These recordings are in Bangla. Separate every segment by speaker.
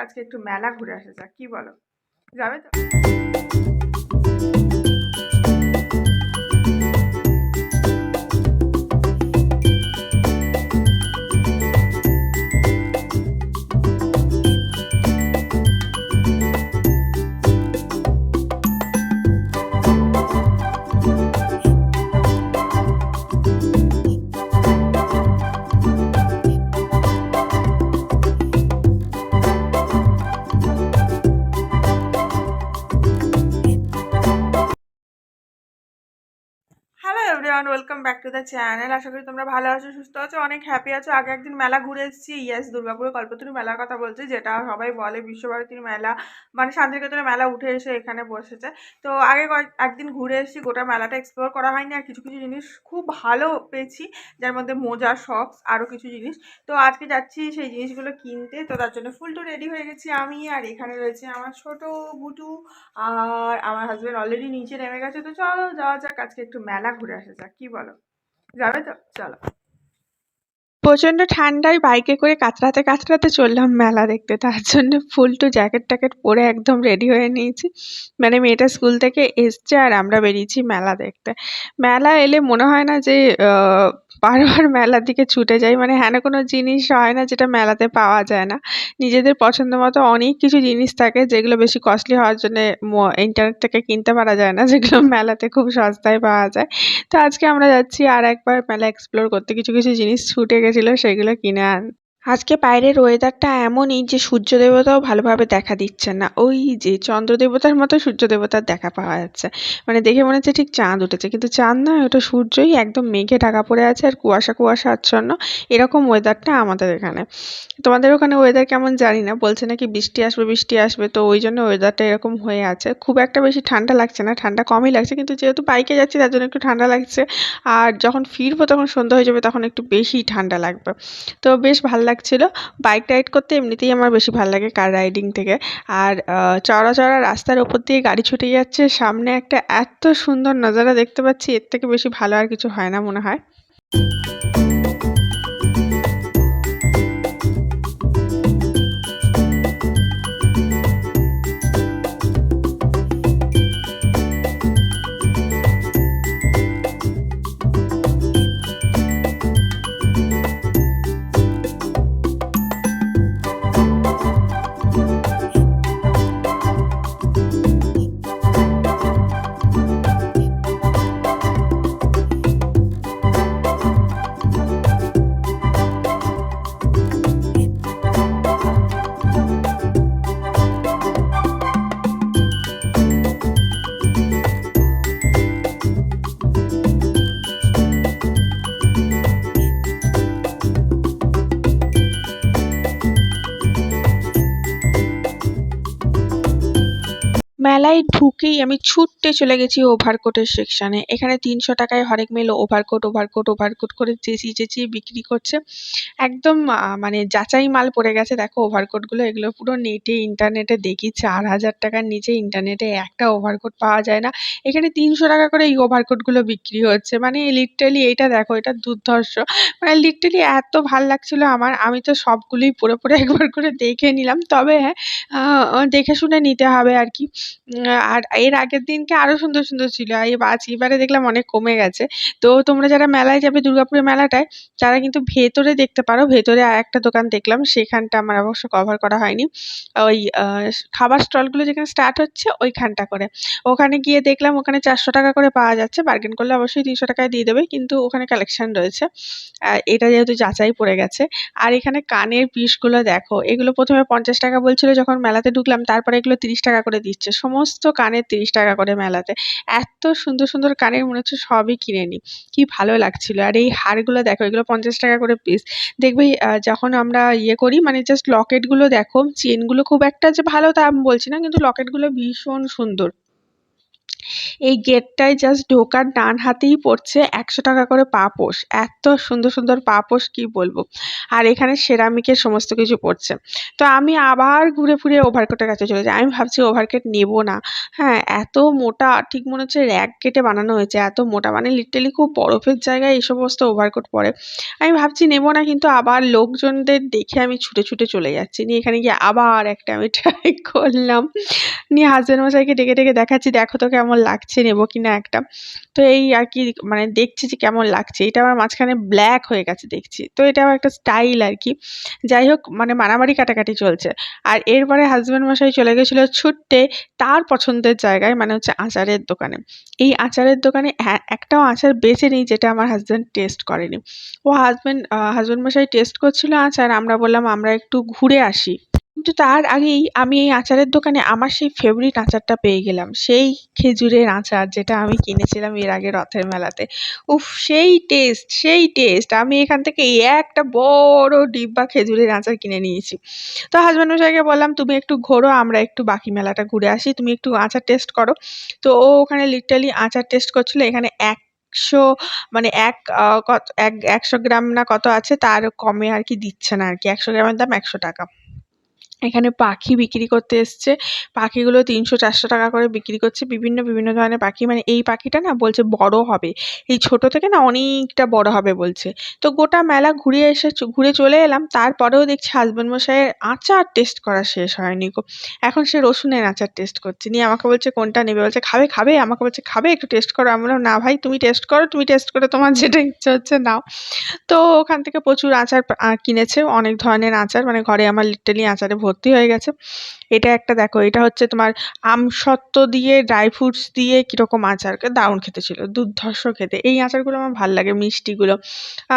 Speaker 1: আজকে একটু মেলা ঘুরে আসা যাক কি বলো? যাবে তো? The channel. আশা করি তোমরা ভালো আছো, সুস্থ আছো, অনেক হ্যাপি আছো। আগে একদিন মেলা ঘুরে এসেছি। ইয়াস দুর্গাপুরের কল্পতরু মেলার কথা বলছি, যেটা সবাই বলে বিশ্বভারতীর মেলা। মানে শান্তিনিকেতনের মেলা উঠে এসে এখানে বসেছে। তো আগে একদিন ঘুরে এসেছি, গোটা মেলাটা এক্সপ্লোর করা হয়নি। আর কিছু কিছু জিনিস খুব ভালো পেয়েছি, যার মধ্যে মোজা শক্স আরও কিছু জিনিস। তো আজকে যাচ্ছি সেই জিনিসগুলো কিনতে। তো তার জন্য ফুল টু রেডি হয়ে গেছি আমি, আর এখানে রয়েছে আমার ছোট বুটু, আর আমার হাজব্যান্ড অলরেডি নিচে নেমে গেছে। তো চলো, যাওয়া যাক, আজকে একটু মেলা ঘুরে আসা যাক, কি বলো? যাবে তো চলো প্রচণ্ড ঠান্ডায় বাইকে করে কাতরাতে কাতরাতে চললাম মেলা দেখতে। তার জন্য ফুল টু জ্যাকেট ট্যাকেট পরে একদম রেডি হয়ে নিয়েছি। মানে মেয়েটা স্কুল থেকে এসছে আর আমরা বেরিয়েছি মেলা দেখতে। মেলা এলে মনে হয় না যে বারবার মেলার দিকে ছুটে যাই। মানে হেন কোনো জিনিস হয় না যেটা মেলাতে পাওয়া যায় না। নিজেদের পছন্দ মতো অনেক কিছু জিনিস থাকে যেগুলো বেশি কস্টলি হওয়ার জন্যে ইন্টারনেট থেকে কিনতে পারা যায় না, যেগুলো মেলাতে খুব সস্তায় পাওয়া যায়। তো আজকে আমরা যাচ্ছি আর একবার মেলা এক্সপ্লোর করতে। কিছু কিছু জিনিস ছুটে গেছিল সেগুলো কিনে আন আজকে বাইরের ওয়েদারটা এমনই যে সূর্য দেবতাও ভালোভাবে দেখা দিচ্ছে না। ওই যে চন্দ্র দেবতার মতো সূর্য দেবতার দেখা পাওয়া যাচ্ছে। মানে দেখে মনে হচ্ছে ঠিক চাঁদ উঠেছে। কিন্তু চাঁদ নয় ওটা সূর্যই একদম মেঘে ঢাকা পড়ে আছে আর কুয়াশা কুয়াশা আচ্ছন্ন। এরকম ওয়েদারটা আমাদের এখানে। তোমাদের ওখানে ওয়েদার কেমন জানি না। বলছে নাকি বৃষ্টি আসবে বৃষ্টি আসবে। তো ওই জন্য ওয়েদারটা এরকম হয়ে আছে। খুব একটা বেশি ঠান্ডা লাগছে না। ঠান্ডা কমই লাগছে। কিন্তু যেহেতু বাইকে যাচ্ছি, তার জন্য একটু ঠান্ডা লাগছে। আর যখন ফিরবো, তখন সন্ধ্যা হয়ে যাবে, তখন একটু বেশি ঠান্ডা লাগবে। তো বেশ ভালো লাগছিল। বাইক রাইড করতে এমনিতেই আমার বেশি ভালো লাগে কার রাইডিং থেকে। আর চড়া চওড়া রাস্তার ওপর দিয়ে গাড়ি ছুটে যাচ্ছে, সামনে একটা এত সুন্দর নজারা দেখতে পাচ্ছি, এর থেকে বেশি ভালো আর কিছু হয় না মনে হয়। মেলায় ঢুকেই আমি ছুট্টে চলে গেছি ওভারকোটের সেকশানে এখানে তিনশো টাকায় হরেক মেল ওভারকোট ওভারকোট ওভারকোট করে চেঁচিয়ে চেঁচিয়ে বিক্রি করছে। একদম মানে যাচাই মাল পড়ে গেছে। দেখো ওভারকোটগুলো এগুলো পুরো নেটে ইন্টারনেটে দেখি। চার হাজার টাকার নিচে ইন্টারনেটে একটা ওভারকোট পাওয়া যায় না। এখানে তিনশো টাকা করে এই ওভারকোটগুলো বিক্রি হচ্ছে। মানে লিটারালি এইটা দেখো, এটা দুর্ধর্ষ। মানে লিটারালি এত ভালো লাগছিল আমার। আমি তো সবগুলোই পরে পরে একবার করে দেখে নিলাম। তবে হ্যাঁ দেখে শুনে নিতে হবে আর কি। আর এর আগের দিনকে আরও সুন্দর সুন্দর ছিল। আর এবার, আজ এবারে দেখলাম অনেক কমে গেছে। তো তোমরা যারা মেলায় যাবে, দুর্গাপুরের মেলাটায়, তারা কিন্তু ভেতরে দেখতে পারো। ভেতরে আর একটা দোকান দেখলাম, সেখানটা আমার অবশ্য কভার করা হয়নি। ওই খাবার স্টলগুলো যেখানে স্টার্ট হচ্ছে, ওইখানটা করে। ওখানে গিয়ে দেখলাম, ওখানে চারশো টাকা করে পাওয়া যাচ্ছে। বার্গেন করলে অবশ্যই তিনশো টাকায় দিয়ে দেবে, কিন্তু ওখানে কালেকশন রয়েছে। এটা যেহেতু যাচাই পড়ে গেছে। আর এখানে কানের পিসগুলো দেখো, এগুলো প্রথমে পঞ্চাশ টাকা বলছিল, যখন মেলাতে ঢুকলাম, তারপরে এগুলো তিরিশ টাকা করে দিচ্ছে। সমস্ত কানের তিরিশ টাকা করে মেলাতে। এত সুন্দর সুন্দর কানের মনে হচ্ছে সবই কিনে নিই কি ভালো লাগছিল। আর এই হারগুলো দেখো, এগুলো পঞ্চাশ টাকা করে পিস দেখবে যখন আমরা ইয়ে করি মানে জাস্ট লকেটগুলো দেখো চেনগুলো খুব একটা যে ভালো তা আমি বলছি না, কিন্তু লকেটগুলো ভীষণ সুন্দর। এই গেটটায় জাস্ট ঢোকার ডান হাতেই পড়ছে একশো টাকা করে পাপোশ। এত সুন্দর সুন্দর পাপোশ, কি বলব? আর এখানে সেরামিকের সমস্ত কিছু পড়ছে। তো আমি আবার ঘুরে ফিরে ওভারকোটের কাছে চলে যাই। আমি ভাবছি ওভারকেট নেব না। হ্যাঁ এত মোটা, ঠিক মনে হচ্ছে র্যাক কেটে বানানো হয়েছে। এত মোটা মানে লিটারালি খুব বরফের জায়গায় এই সমস্ত ওভারকোট পরে। আমি ভাবছি নেব না, কিন্তু আবার লোকজনদের দেখে আমি ছুটে ছুটে চলে যাচ্ছি। নিয়ে এখানে গিয়ে আবার একটা আমি ট্রাই করলাম। নিয়ে হাজব্যান্ড মশাইকে ডেকে ডেকে দেখাচ্ছি, দেখো তো কেমন লাগছে নেব কি না একটা? তো এই আর কি মানে দেখছি যে কেমন লাগছে। এটা আমার মাঝখানে ব্ল্যাক হয়ে গেছে দেখছি। তো এটাও একটা স্টাইল আর কি। যাই হোক মানে মারামারি কাটাকাটি চলছে। আর এরপরে হাজব্যান্ড মশাই চলে গেছিল ছুটতে তার পছন্দের জায়গায় মানে হচ্ছে আচারের দোকানে। এই আচারের দোকানে একটাও আচার বেছে নেই যেটা আমার হাজব্যান্ড টেস্ট করেনি। ও হাজব্যান্ড হাজব্যান্ড মশাই টেস্ট করছিল আচার, আমরা বললাম, আমরা একটু ঘুরে আসি। কিন্তু তার আগেই আমি এই আচারের দোকানে আমার সেই ফেভারিট আচারটা পেয়ে গেলাম। সেই খেজুরের আচার যেটা আমি কিনেছিলাম এর আগে রথের মেলাতে। উফ, সেই টেস্ট সেই টেস্ট আমি এখান থেকে একটা বড় ডিব্বা খেজুরের আচার কিনে নিয়েছি। তো হাজব্যান্ড মশাইকে বললাম, তুমি একটু ঘোরো, আমরা একটু বাকি মেলাটা ঘুরে আসি। তুমি একটু আচার টেস্ট করো। তো ও ওখানে লিটারালি আচার টেস্ট করছিল। এখানে এক একশো মানে এক কত, এক, একশো গ্রাম না কত আছে, তার কমে আর কি দিচ্ছে না আর কি। একশো গ্রামের দাম একশো টাকা। এখানে পাখি বিক্রি করতে এসছে। পাখিগুলো তিনশো চারশো টাকা করে বিক্রি করছে। বিভিন্ন বিভিন্ন ধরনের পাখি। মানে এই পাখিটা না বলছে বড় হবে। এই ছোট থেকে না অনেকটা বড় হবে বলছে। তো গোটা মেলা ঘুরে এসে ঘুরে চলে এলাম। তারপরেও দেখছি হাজব্যান্ড মশাইয়ের আচার টেস্ট করা শেষ হয়নি গো। এখন সে রসুনের আচার টেস্ট করছে। নিয়ে আমাকে বলছে, কোনটা নেবে? বলছে, খাবে খাবে। আমাকে বলছে, খাবে? একটু টেস্ট করো। আমি বললাম, না ভাই, তুমি টেস্ট করো। তুমি টেস্ট করে তোমার যেটা ইচ্ছে হচ্ছে নাও। তো ওখান থেকে প্রচুর আচার কিনেছে। অনেক ধরনের আচার। মানে ঘরে আমার লিটারালি আচারে ভর্তি হয়ে গেছে। এটা একটা দেখো, এটা হচ্ছে তোমার আমসত্ত্ব দিয়ে ড্রাই ফ্রুটস দিয়ে কীরকম আচারকে দারুণ খেতে ছিল, দুর্ধর্ষ খেতে। এই আচারগুলো আমার ভালো লাগে, মিষ্টিগুলো।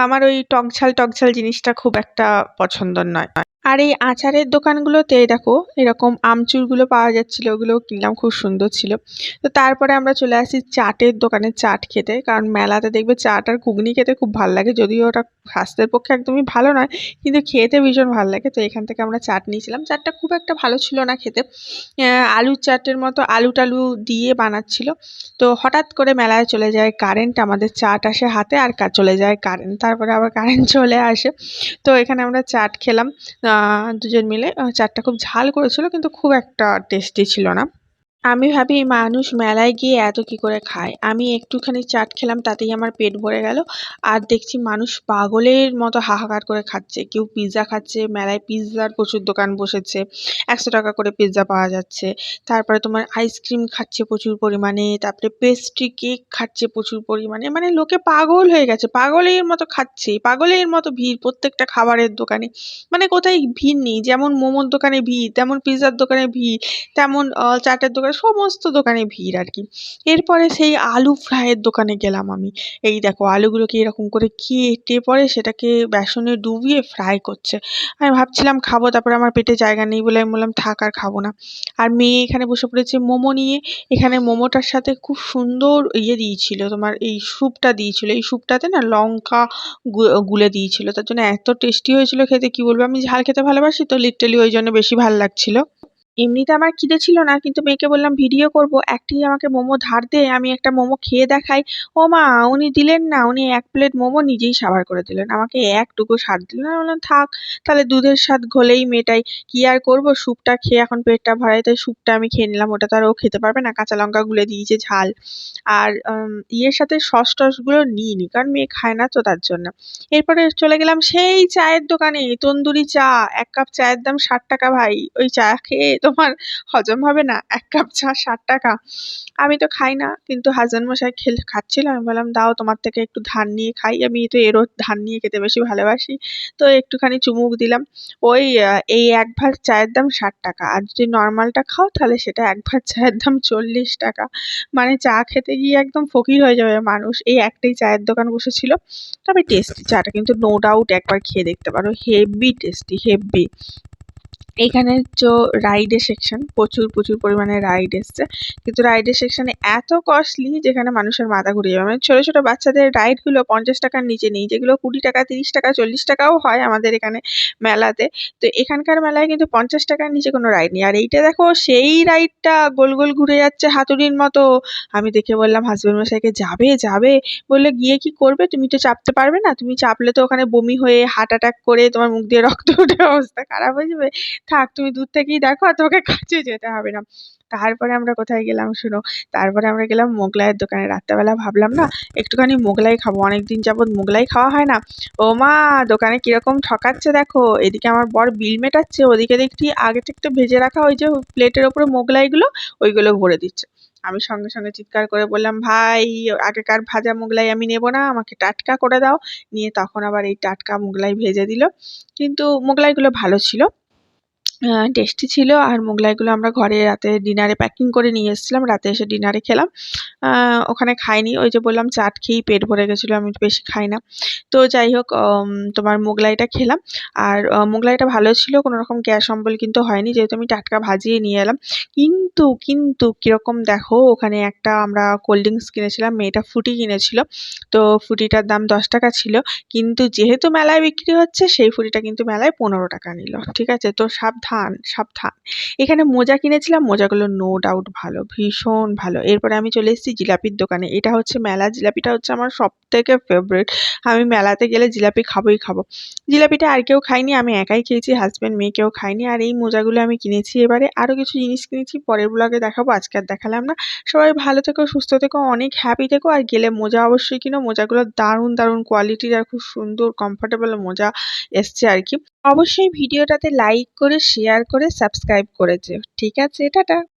Speaker 1: আমার ওই টকঝাল টকঝাল জিনিসটা খুব একটা পছন্দ নয়। আর এই আচারের দোকানগুলোতে দেখো, এরকম আমচুরগুলো পাওয়া যাচ্ছিল, ওগুলো কিনলাম, খুব সুন্দর ছিল। তো তারপরে আমরা চলে আসি চাটের দোকানে চাট খেতে, কারণ মেলাতে দেখবে চাট আর ঘুগনি খেতে খুব ভালো লাগে, যদিও ওটা স্বাস্থ্যের পক্ষে একদমই ভালো নয়, কিন্তু খেতে ভীষণ ভালো লাগে। তো এখান থেকে আমরা চাট নিয়েছিলাম। চাটটা খুব একটা ভালো ছিল না খেতে। আলুর চাটের মতো আলু টালু দিয়ে বানাচ্ছিল। তো হঠাৎ করে মেলায় চলে যায় কারেন্ট, আমাদের চাট আসে হাতে আর চলে যায় কারেন্ট। তারপরে আবার কারেন্ট চলে আসে। তো এখানে আমরা চাট খেলাম। দুজন মিলে চাটটা খুব ঝাল করেছিল কিন্তু খুব একটা টেস্টি ছিল না। আমি ভাবি, মানুষ মেলায় গিয়ে এত কি করে খায়? আমি একটুখানি চাট খেলাম, তাতেই আমার পেট ভরে গেল। আর দেখছি মানুষ পাগলের মতো হাহাকার করে খাচ্ছে। কেউ পিৎজা খাচ্ছে, মেলায় পিৎজার প্রচুর দোকান বসেছে। একশো টাকা করে পিৎজা পাওয়া যাচ্ছে। তারপরে তোমার আইসক্রিম খাচ্ছে প্রচুর পরিমাণে। তারপরে পেস্ট্রি কেক খাচ্ছে প্রচুর পরিমাণে। মানে লোকে পাগল হয়ে গেছে। পাগলের মতো খাচ্ছে। পাগলের মতো ভিড় প্রত্যেকটা খাবারের দোকানে। মানে কোথায় ভিড় নেই। যেমন মোমোর দোকানে ভিড়, তেমন পিৎজার দোকানে ভিড়, তেমন চাটের দোকানে সমস্ত দোকানে ভিড় আর কি। এরপরে সেই আলু ফ্রাইয়ের দোকানে গেলাম আমি। এই দেখো, আলুগুলোকে এরকম করে কেটে পরে সেটাকে বেসনে ডুবিয়ে ফ্রাই করছে। আমি ভাবছিলাম খাব, তারপরে আমার পেটে জায়গা নেই বলে আমি বললাম, থাক আর খাব না। আর মেয়ে এখানে বসে পড়েছে মোমো নিয়ে। এখানে মোমোটার সাথে খুব সুন্দর ইয়ে দিয়েছিল, তোমার এই স্যুপটা দিয়েছিল। এই স্যুপটাতে না লঙ্কা গুলে দিয়েছিল। তার জন্য এত টেস্টি হয়েছিল খেতে, কি বলব? আমি ঝাল খেতে ভালোবাসি তো লিটারালি ওই জন্য বেশি ভালো লাগছিল। এমনিতে আমার খিদে ছিল না, কিন্তু মেয়েকে বললাম, ভিডিও করব। একটি আমাকে মোমো ধার দে, আমি একটা মোমো খেয়ে দেখাই। ও মা, উনি দিলেন না, উনি এক প্লেট মোমো নিজেই সাবার করে দিলেন। আমাকে একটুকু স্বাদ দিলেন আমি বললাম, থাক, তাহলে দুধের স্বাদ ঘোলেই মেটাই। কি আর করব? স্যুপটা খেয়ে এখন পেটটা ভরাই, তাই স্যুপটা আমি খেয়ে নিলাম। ওটা তো আর ও খেতে পারবে না, কাঁচা লঙ্কা গুলে দিয়েছে ঝাল। আর ইয়ের সাথে সস টসগুলো নিইনি কারণ মেয়ে খায় না তো তার জন্য। এরপরে চলে গেলাম সেই চায়ের দোকানে, তন্দুরি চা। এক কাপ চায়ের দাম ষাট টাকা ভাই। ওই চা খেয়ে তোমার হজম হবে না। এক কাপ চা ষাট টাকা। আমি তো খাই না, কিন্তু হাসান মশাই খেলে, খাচ্ছিল। আমি বললাম, দাও তোমার থেকে একটু ধান নিয়ে খাই। আমি তো এরও ধান নিয়ে খেতে বেশি ভালোবাসি। তো একটুখানি চুমুক দিলাম। ওই এই এক ভাত চায়ের দাম ষাট টাকা। আর যদি নর্মালটা খাও, তাহলে সেটা এক ভাত চায়ের দাম চল্লিশ টাকা। মানে চা খেতে গিয়ে একদম ফকির হয়ে যাবে মানুষ। এই একটাই চায়ের দোকান বসেছিল। তবে টেস্টি চাটা কিন্তু নো ডাউট একবার খেয়ে দেখতে পারো। হেভি টেস্টি হেভি এইখানে হচ্ছে রাইডের সেকশন প্রচুর প্রচুর পরিমাণে রাইড এসছে। কিন্তু রাইডের সেকশনে এত কস্টলি যেখানে মানুষের মাথা ঘুরে যাবে। মানে ছোটো ছোটো বাচ্চাদের রাইডগুলো পঞ্চাশ টাকার নিচে নেই, যেগুলো কুড়ি টাকা, তিরিশ টাকা, চল্লিশ টাকাও হয় আমাদের এখানে মেলাতে। তো এখানকার মেলায় কিন্তু পঞ্চাশ টাকার নিচে কোনো রাইড নেই। আর এইটা দেখো, সেই রাইডটা গোল গোল ঘুরে যাচ্ছে হাতুড়ির মতো। আমি দেখে বললাম হাজবেন্ড মশাইকে, যাবে যাবে। বললে, গিয়ে কি করবে? তুমি তো চাপতে পারবে না। তুমি চাপলে তো ওখানে বমি হয়ে হার্ট অ্যাটাক করে তোমার মুখ দিয়ে রক্ত উঠে অবস্থা খারাপ হয়ে যাবে। থাক, তুমি দূর থেকেই দেখো আর তোমাকে কাছে যেতে হবে না। তারপরে আমরা কোথায় গেলাম শোনো? তারপরে আমরা গেলাম মোগলাইয়ের দোকানে। রাত্রেবেলা ভাবলাম না, একটুখানি মোগলাই খাব। অনেক দিন যাবৎ মোগলাই খাওয়া হয় না। ও মা, দোকানে কীরকম ঠকাচ্ছে দেখো। এদিকে আমার বর বিল মেটাচ্ছে। ওদিকে দেখছি আগে থেকে ভেজে রাখা ওই যে প্লেটের ওপরে মোগলাইগুলো, ওইগুলো ভরে দিচ্ছে। আমি সঙ্গে সঙ্গে চিৎকার করে বললাম, ভাই, আগেকার ভাজা মোগলাই আমি নেব না, আমাকে টাটকা করে দাও। নিয়ে তখন আবার এই টাটকা মোগলাই ভেজে দিল। কিন্তু মোগলাইগুলো ভালো ছিল। টেস্টি ছিল আর মোগলাইগুলো আমরা ঘরে রাতে ডিনারে প্যাকিং করে নিয়ে এসেছিলাম। রাতে এসে ডিনারে খেলাম। ওখানে খাইনি। ওই যে বললাম, চাট খেয়েই পেট ভরে গেছিল। আমি বেশি খাই না। তো যাই হোক তোমার মোগলাইটা খেলাম। আর মোগলাইটা ভালো ছিল। কোনো রকম গ্যাস অম্বল কিন্তু হয়নি। যেহেতু আমি টাটকা ভাজিয়ে নিয়ে এলাম। কিন্তু কিন্তু কীরকম দেখো, ওখানে একটা আমরা কোল্ড ড্রিঙ্কস কিনেছিলাম। মেয়েটা ফুটি কিনেছিল। তো ফুটিটার দাম দশ টাকা ছিল। কিন্তু যেহেতু মেলায় বিক্রি হচ্ছে, সেই ফুটিটা কিন্তু মেলায় পনেরো টাকা নিল। ঠিক আছে? তো সাবধান। সাবধান এখানে মোজা কিনেছিলাম, মোজাগুলো নো ডাউট ভালো, ভীষণ ভালো। এরপরে আমি চলে এসেছি জিলাপির দোকানে। এটা হচ্ছে মেলা, জিলাপিটা হচ্ছে আমার সব থেকে ফেভারিট আমি মেলাতে গেলে জিলাপি খাবোই খাব। জিলাপিটা আর কেউ খায়নি, আমি একাই খেয়েছি হাজব্যান্ড মেয়ে কেউ খায়নি। আর এই মোজাগুলো আমি কিনেছি এবারে। আরও কিছু জিনিস কিনেছি, পরের ব্লগে দেখাবো, আজকে আর দেখালাম না। সবাই ভালো থেকো, সুস্থ থেকো, অনেক হ্যাপি থেকো। আর গেলে মোজা অবশ্যই কিনো। মোজাগুলো দারুণ দারুণ কোয়ালিটির আর খুব সুন্দর কমফোর্টেবল মোজা এসছে আর কি। অবশ্যই ভিডিওটাতে লাইক করে শেয়ার করে সাবস্ক্রাইব করেছে। ঠিক আছে টাটা।